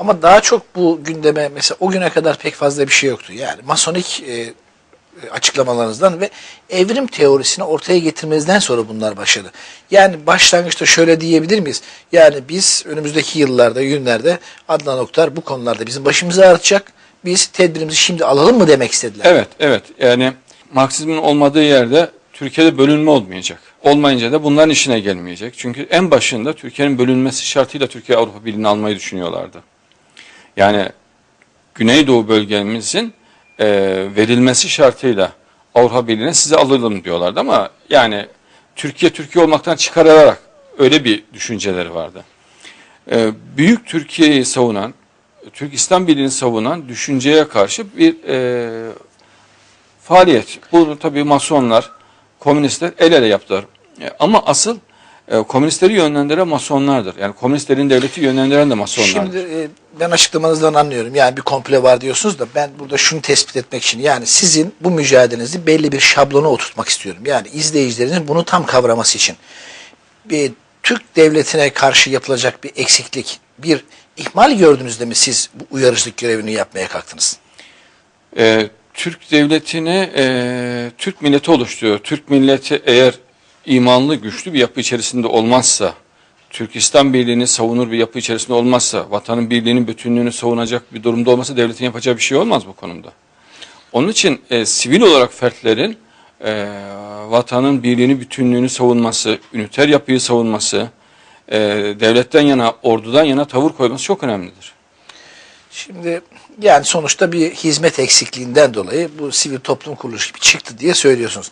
Ama daha çok bu gündeme mesela o güne kadar pek fazla bir şey yoktu. Yani masonik e, e, açıklamalarınızdan ve evrim teorisini ortaya getirmenizden sonra bunlar başladı. Yani başlangıçta şöyle diyebilir miyiz? Yani biz önümüzdeki yıllarda, günlerde Adnan Oktar bu konularda bizim başımızı ağrıtacak. Biz tedbirimizi şimdi alalım mı demek istediler. Evet, evet. Yani Marksizmin olmadığı yerde Türkiye'de bölünme olmayacak. Olmayınca da bunların işine gelmeyecek. Çünkü en başında Türkiye'nin bölünmesi şartıyla Türkiye Avrupa Birliği'ni almayı düşünüyorlardı. Yani Güneydoğu bölgemizin e, verilmesi şartıyla Avrupa Birliği'ne size alırım diyorlardı ama yani Türkiye Türkiye olmaktan çıkarılarak öyle bir düşünceleri vardı. E, büyük Türkiye'yi savunan, Türk İslam Birliği'ni savunan düşünceye karşı bir e, faaliyet. Bu tabii masonlar, komünistler el ele yaptılar. E, ama asıl e, komünistleri yönlendiren masonlardır. Yani komünistlerin devleti yönlendiren de masonlardır. Şimdi e, ben açıklamanızdan anlıyorum. Yani bir komple var diyorsunuz da ben burada şunu tespit etmek için yani sizin bu mücadelenizi belli bir şablona oturtmak istiyorum. Yani izleyicilerinizin bunu tam kavraması için. Bir Türk devletine karşı yapılacak bir eksiklik, bir ihmal gördüğünüzde mi siz bu uyarıcılık görevini yapmaya kalktınız? E, Türk devletini e, Türk milleti oluşturuyor. Türk milleti eğer imanlı, güçlü bir yapı içerisinde olmazsa, Türk İslam Birliği'ni savunur bir yapı içerisinde olmazsa, vatanın birliğinin bütünlüğünü savunacak bir durumda olmasa devletin yapacağı bir şey olmaz bu konuda. Onun için e, sivil olarak fertlerin e, vatanın birliğini, bütünlüğünü savunması, üniter yapıyı savunması, e, devletten yana, ordudan yana tavır koyması çok önemlidir. Şimdi yani sonuçta bir hizmet eksikliğinden dolayı bu sivil toplum kuruluşu gibi çıktı diye söylüyorsunuz.